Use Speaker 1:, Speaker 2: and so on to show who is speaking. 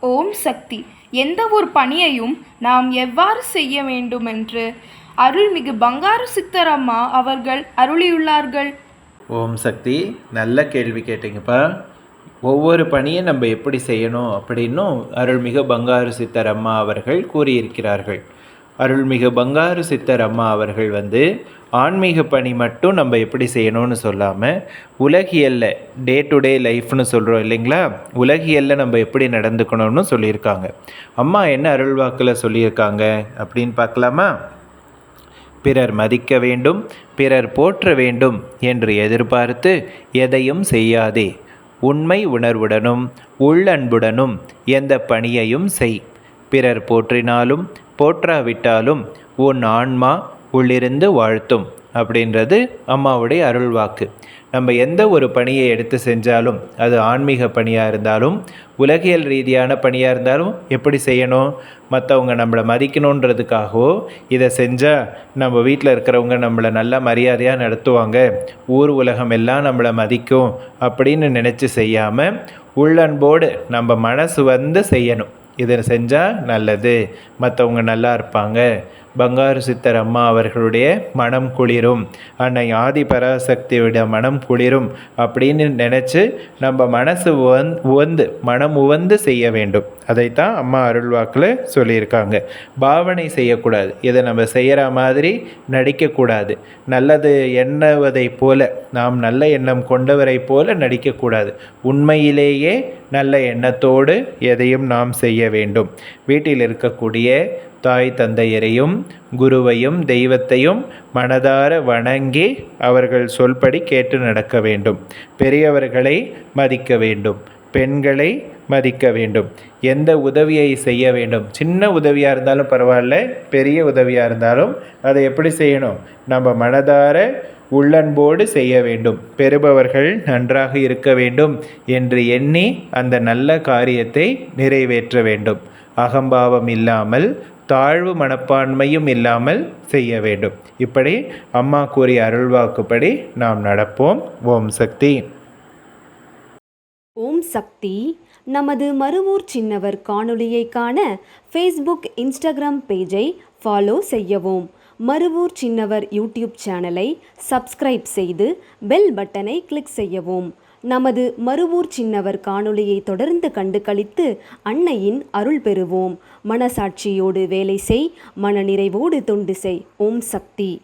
Speaker 1: ஓம் சக்தி. எந்த ஒரு பணியையும் நாம் எவ்வாறு செய்ய வேண்டுமென்று அருள்மிகு பங்காரு சித்தரம்மா அவர்கள் அருளியுள்ளார்கள்.
Speaker 2: ஓம் சக்தி நல்ல கேள்வி கேட்டீங்கப்பா. ஒவ்வொரு பணியை நம்ம எப்படி செய்யணும் அப்படின்னும் அருள்மிகு பங்காரு சித்தரம்மா அவர்கள் கூறியிருக்கிறார்கள். அருள்மிகு பங்காரு சித்தர் அம்மா அவர்கள் வந்து ஆன்மீக பணி மட்டும் நம்ம எப்படி செய்யணும்னு சொல்லாமல் உலகியல்ல டே டு டே லைஃப்னு சொல்கிறோம் இல்லைங்களா? உலகியல்ல நம்ம எப்படி நடந்துக்கணும்னு சொல்லியிருக்காங்க. அம்மா என்ன அருள்வாக்கில் சொல்லியிருக்காங்க? அப்படின்னு பார்க்கலாமா? பிறர் மதிக்க வேண்டும் பிறர் போற்ற வேண்டும் என்று எதிர்பார்த்து எதையும் செய்யாதே. உண்மை உணர்வுடனும் உள்ளன்புடனும் எந்த பணியையும் செய். பிறர் போற்றினாலும் போற்றாவிட்டாலும் உன் ஆன்மா உள்ளிருந்து வாழ்த்தும் அப்படின்றது அம்மாவுடைய அருள் வாக்கு நம்ம எந்த ஒரு பணியை எடுத்து செஞ்சாலும் அது ஆன்மீக பணியாக இருந்தாலும் உலகியல் ரீதியான பணியாக இருந்தாலும் எப்படி செய்யணும்? மற்றவங்க நம்மளை மதிக்கணுன்றதுக்காகவோ இதை செஞ்சால் நம்ம வீட்டில் இருக்கிறவங்க நம்மளை நல்லா மரியாதையாக நடத்துவாங்க. ஊர் உலகம் எல்லாம் நம்மளை மதிக்கும் அப்படின்னு நினச்சி செய்யாமல் உள்ளன்போடு நம்ம மனசு வந்து செய்யணும். இதை செஞ்சால் நல்லது. மற்றவங்க நல்லா இருப்பாங்க. பங்காரு சித்தர் அம்மா அவர்களுடைய மனம் குளிரும். அன்னை ஆதி பராசக்தியுடைய மனம் குளிரும் அப்படின்னு நினச்சி நம்ம மனசு உவந் உவந்து மனம் உவந்து செய்ய வேண்டும். அதைத்தான் அம்மா அருள்வாக்கில் சொல்லியிருக்காங்க. பாவனை செய்யக்கூடாது. இதை நம்ம செய்கிற மாதிரி நடிக்கக்கூடாது. நல்லது எண்ணுவதைப் போல நாம் நல்ல எண்ணம் கொண்டவரை போல நடிக்கக்கூடாது. உண்மையிலேயே நல்ல எண்ணத்தோடு எதையும் நாம் செய்ய வேண்டும். வீட்டில் இருக்கக்கூடிய தாய் தந்தையரையும் குருவையும் தெய்வத்தையும் மனதார வணங்கி அவர்கள் சொல்படி கேட்டு நடக்க வேண்டும். பெரியவர்களை மதிக்க வேண்டும். பெண்களை மதிக்க வேண்டும். எந்த உதவியை செய்ய வேண்டும்? சின்ன உதவியாக இருந்தாலும் பரவாயில்ல பெரிய உதவியாக இருந்தாலும் அதை எப்படி செய்யணும்? நம்ம மனதார உள்ளன்போடு செய்ய வேண்டும். பெறுபவர்கள் நன்றாக இருக்க வேண்டும் என்று எண்ணி அந்த நல்ல காரியத்தை நிறைவேற்ற வேண்டும். அகம்பாவம் இல்லாமல் தாழ்வு மனப்பான்மையும் இல்லாமல் செய்ய வேண்டும். இப்படி அம்மா கூறிய அருள்வாக்குப்படி நாம் நடப்போம். ஓம் சக்தி.
Speaker 3: ஓம் சக்தி. நமது மறுவூர் சின்னவர் காணொளியை காண ஃபேஸ்புக் இன்ஸ்டாகிராம் பேஜை ஃபாலோ செய்யவும். மறுவூர் சின்னவர் யூடியூப் சேனலை சப்ஸ்கிரைப் செய்து பெல் பட்டனை கிளிக் செய்யவும். நமது மறுவூர் சின்னவர் காணொளியை தொடர்ந்து கண்டு களித்து அன்னையின் அருள் பெறுவோம். மனசாட்சியோடு வேலை செய் மனநிறைவோடு தொண்டு செய். ஓம் சக்தி.